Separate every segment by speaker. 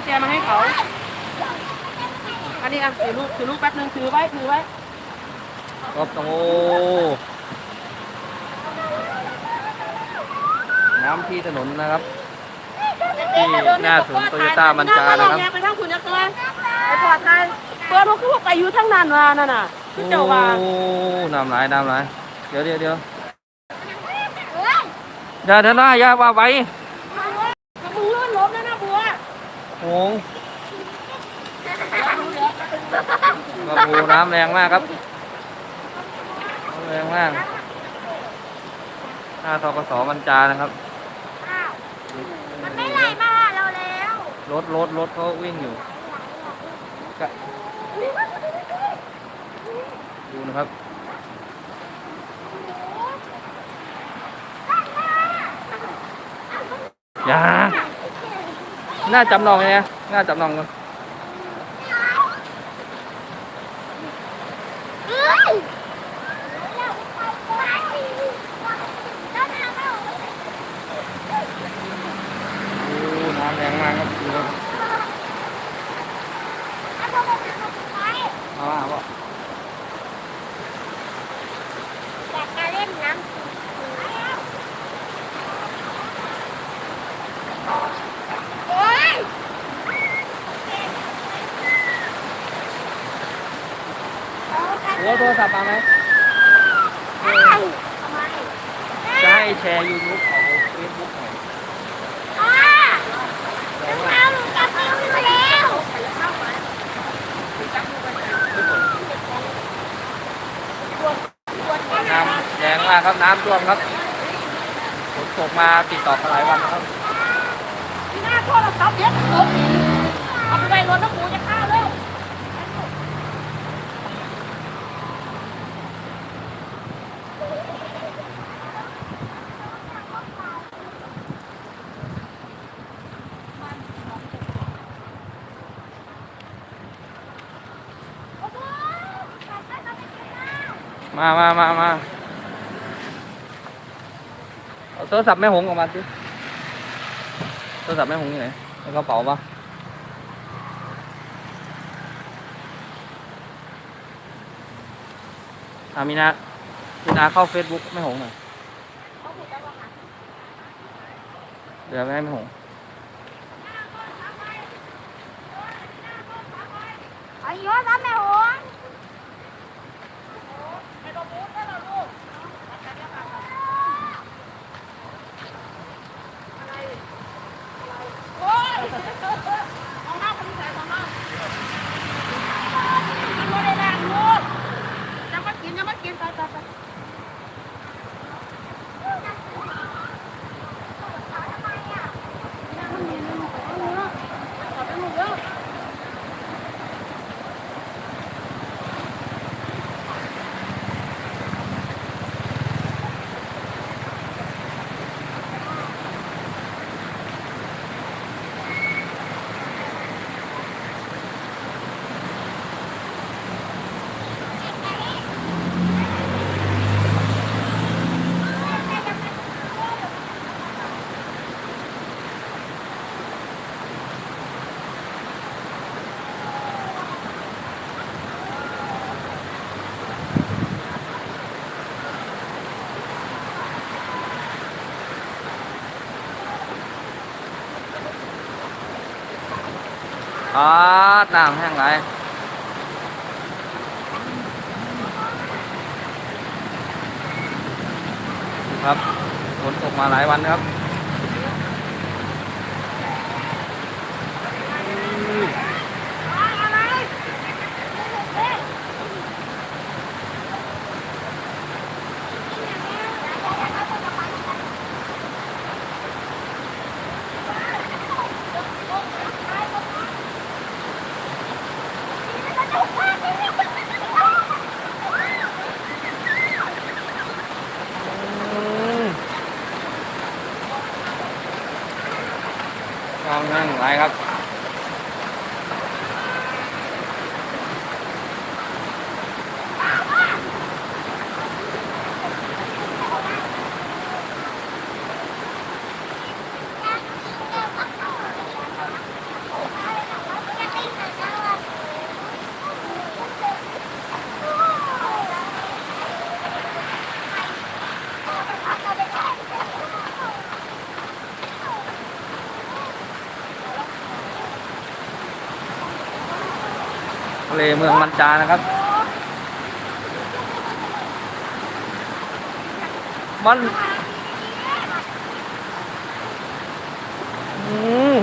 Speaker 1: กุญแจมาให้เขา อันนี้อะถือลูกถือลูกแป๊บนึงถือไว้ถือไว้
Speaker 2: ครับโอ้น้ำที่ถนนนะครับที่หน้าศูนย์โตโยต้ามันจานะครับ
Speaker 1: ไปทางคุณนะเกินไปปลอดภัยเปิดรถคือว่าไปอยู่ทั้งนั้นว่านั่นน่ะคือเจ้าว่า
Speaker 2: โอ้น้ำไหลน้ำไหลเดี๋ยวเดี๋ยวเดี๋ยวอย่าเดินหน้าอย่าว่าไว้
Speaker 1: มึงลื่นล้มแล้วนะบัว
Speaker 2: โอ้ งกระปูน้ำแรงมากครับน้ำแรงมากหน้าทกสมันจานะครับ
Speaker 3: มันไม่ไล่มาหาเราแล้ว
Speaker 2: รถรถรถเขาวิ่งอยู่กะดูนะครับ อย่า น่าจำลองเลยนะน่าจำลองกัน
Speaker 3: เอ้ย
Speaker 2: โอ้น้ำแรงมากครับดูครับเอาว่าเอาว่า
Speaker 3: อยากจะเล่นน้ำโอ๊ย
Speaker 2: โอ้โทร ศัพท์มาไหม
Speaker 3: ทำไม
Speaker 2: จะให้แชร์ YouTube ของ Facebook หน่อย
Speaker 3: อ่าน้ำเท้าหนูจับนิ้วอยู่แล้ว
Speaker 2: น้ำแรงมากครับน้ำท่วมครับฝนตกมาติดต่อกันหลายวันแล้วครับ
Speaker 1: ที่หน้าโทรศัพท์เย็บตกเอาไปไว้รถน้ำหมูจะข้า
Speaker 2: มามามามาเอาโทรศัพท์แม่หงออกมาสิโทรศัพท์แม่หงอยู่ไหนในกระเป๋าปะอามีนามีนาเข้าเฟซบุ๊กแม่หงหน่อยเดี๋ยวไปให้แม่หง
Speaker 3: อายุน้ำแม่หง
Speaker 1: โอ้ยเอาหน้าคนที่ใส่ของหน้ากินไม่ได้แรงลูกยังมากินยังมากินไปไปไปขอไปลูกเด้อ
Speaker 2: อ๋ ดน้ำแห้งไหลครับฝนตกมาหลายวันครับ นั่งไรครับ ทะเลเมืองมันจานะครับ มันอืม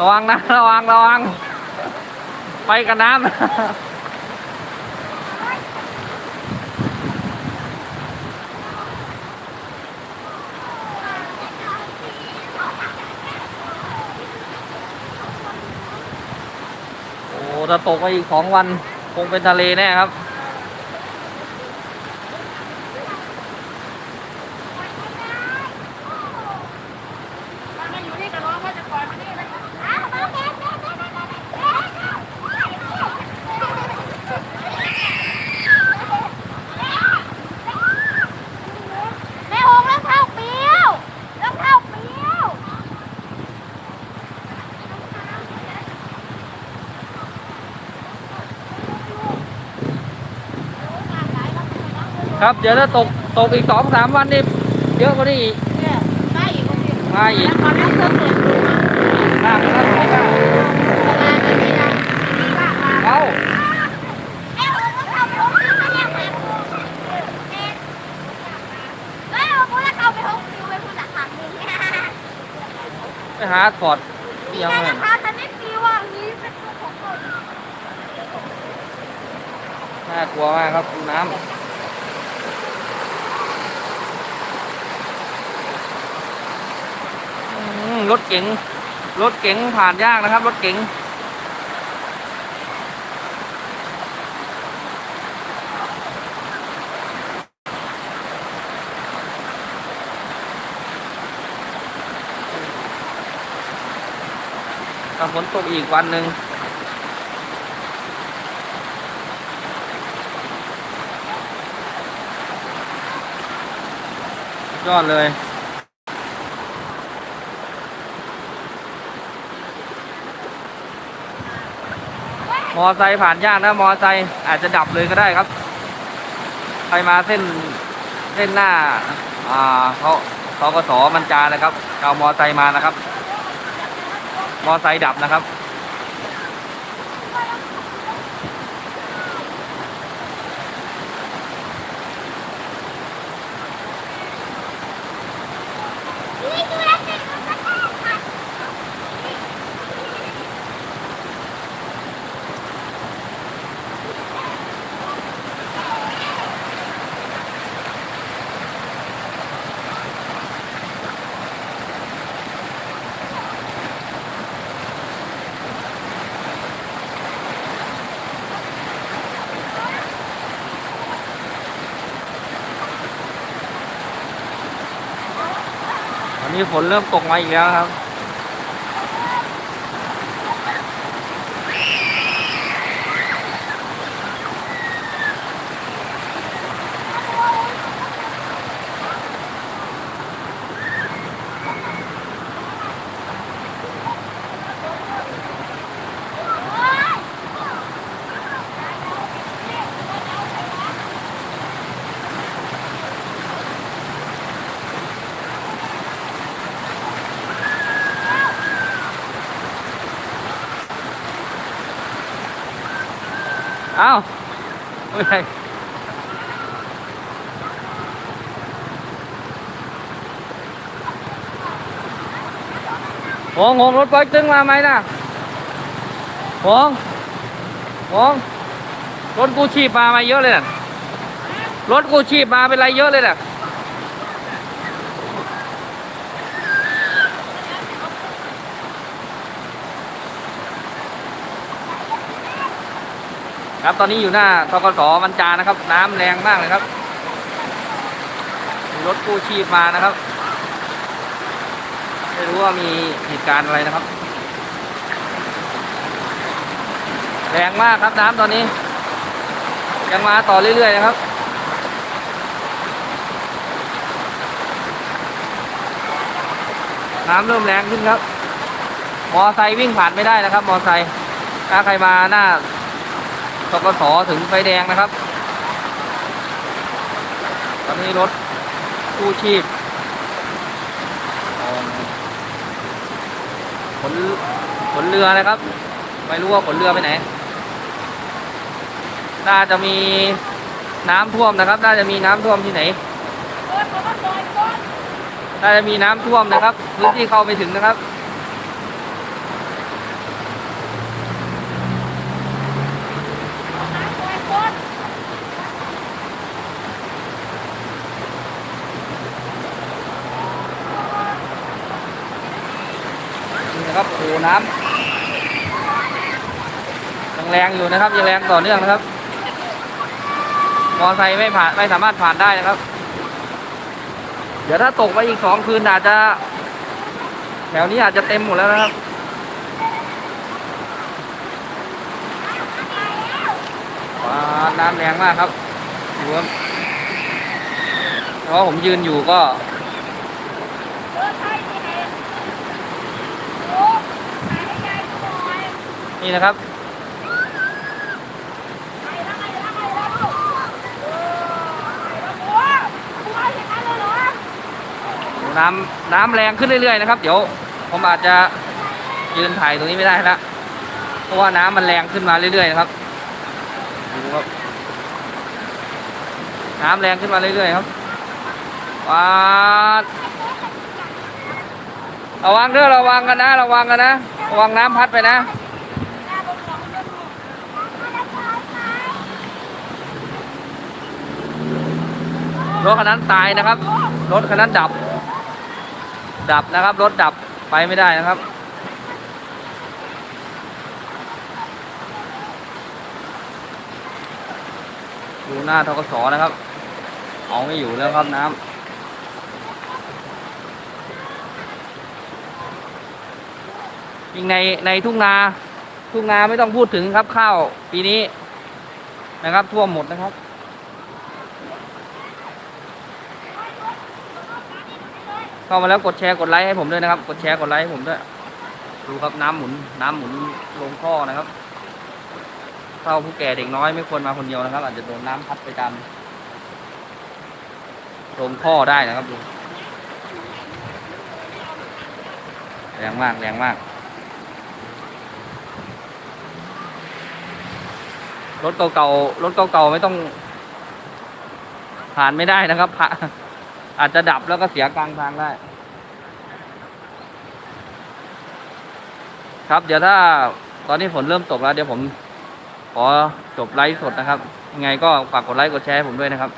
Speaker 2: ระวังนะ ระวัง ระวัง ไปกับน้ำ ถ้าตกไปอีกสองวันคงเป็นทะเลแน่ครับ
Speaker 1: มันอยู่นี่กับน้องก็จะปล่อยมันนี่เลย
Speaker 3: อ้าวมาแม่แม่แม่แม่แม่แม่แม่หงรองเท้าเปรี้ยวรองเท้าเปรี้ยว
Speaker 2: ครับ เดี๋ยวถ้าตกตกอีกสองสามวันนี่เยอะกว่านี้อีก
Speaker 1: เนี่ยได้อีกคนเดียว
Speaker 2: มาอีก
Speaker 1: แล้วตอนนี้เครื่องเปิดดูมา
Speaker 2: มากนะครับไม่กล้า
Speaker 1: ประมาณนี้นะนี่ว่ามา
Speaker 2: เอา
Speaker 3: แม่หงรองเท้าไปหงซื้อมาแล้วค่ะแม่แม่หงรองเท้าไปหงซื้อไปพูดหลักฐานนี่
Speaker 2: ไปหาถอดยังไง
Speaker 3: ราคาคันนี้ปีว่านี้เป็นของคน
Speaker 2: น่ากลัวมากครับน้ำอืม รถเก๋งรถเก๋งผ่านยากนะครับ รถเก๋งถ้าฝนตกอีกวันหนึ่งยอดเลย มอไซค์ผ่านยากนะมอไซค์อาจจะดับเลยก็ได้ครับใครมาเส้นเส้นหน้าอ่าเขาทกสมันจานะครับเอามอไซค์มานะครับ มอไซค์ดับนะครับ
Speaker 3: มี
Speaker 2: ฝนเริ่มตกมาอีกแล้วครับ เอ้า ไม่ใช่หงหงรถปอยตึงมาไหมนะหงหงรถกูชีพมามาเยอะเลยน่ะรถกูชีพมาเป็นไรเยอะเลยน่ะ ครับตอนนี้อยู่หน้าทกสมันจานะครับ น้ำแรงมากเลยครับมีรถกู้ชีพมานะครับ ไม่รู้ว่ามีเหตุการณ์อะไรนะครับ แรงมากครับน้ำตอนนี้ ยังมาต่อเรื่อยๆนะครับน้ำเริ่มแรงขึ้นครับ มอไซค์วิ่งผ่านไม่ได้นะครับ มอไซค์ถ้าใครมาหน้า ตกสถึงไฟแดงนะครับ ตอนนี้รถกู้ชีพขนขนเรือนะครับ ไม่รู้ว่าขนเรือไปไหน น่าจะมีน้ำท่วมนะครับ น่าจะมีน้ำท่วมที่ไหน น่าจะมีน้ำท่วมนะครับ พื้นที่เข้าไม่ถึงนะครับ นี่ นะครับโอ้โหน้ำยังแรงอยู่นะครับยังแรงต่อเนื่องนะครับ มอไซค์ไม่ผ่านไม่สามารถผ่านได้นะครับ เดี๋ยวถ้าตกไปอีกสองคืนอาจจะ แถวนี้อาจจะเต็มหมดแล้วนะครับว้าน้ำแรงมากครับดูครับเพราะผมยืนอยู่ก็ นี่นะครับ น้ำน้ำแรงขึ้นเรื่อยๆนะครับ เดี๋ยวผมอาจจะยืนถ่ายตรงนี้ไม่ได้ละเพราะว่าน้ำมันแรงขึ้นมาเรื่อยๆนะครับดูครับน้ำแรงขึ้นมาเรื่อยๆครับว้าระวังเด้อระวังกันนะ ระวังกันนะ ระวังน้ำพัดไปนะ รถคันนั้นตายนะครับ รถคันนั้นดับ ดับนะครับ รถดับไปไม่ได้นะครับ ดูหน้าทกศนะครับ เอาไม่อยู่แล้วครับน้ำยิ่งในในทุ่งนาทุ่งนาไม่ต้องพูดถึงครับข้าวปีนี้นะครับท่วมหมดนะครับ เข้ามาแล้วกดแชร์กดไลค์ให้ผมด้วยนะครับ กดแชร์กดไลค์ให้ผมด้วย ดูครับน้ำหมุน น้ำหมุนลงท่อนะครับเฒ่าผู้แก่เด็กน้อยไม่ควรมาคนเดียวนะครับ อาจจะโดนน้ำพัดไปตามลงท่อได้นะครับดูแรงมากแรงมากรถเก่าๆรถเก่าๆไม่ต้องผ่านไม่ได้นะครับผ่า อาจจะดับแล้วก็เสียกลางทางได้ ครับเดี๋ยวถ้าตอนนี้ฝนเริ่มตกแล้ว เดี๋ยวผมขอจบไลฟ์สดนะครับ ยังไงก็ฝากกดไลค์กดแชร์ให้ผมด้วยนะครับ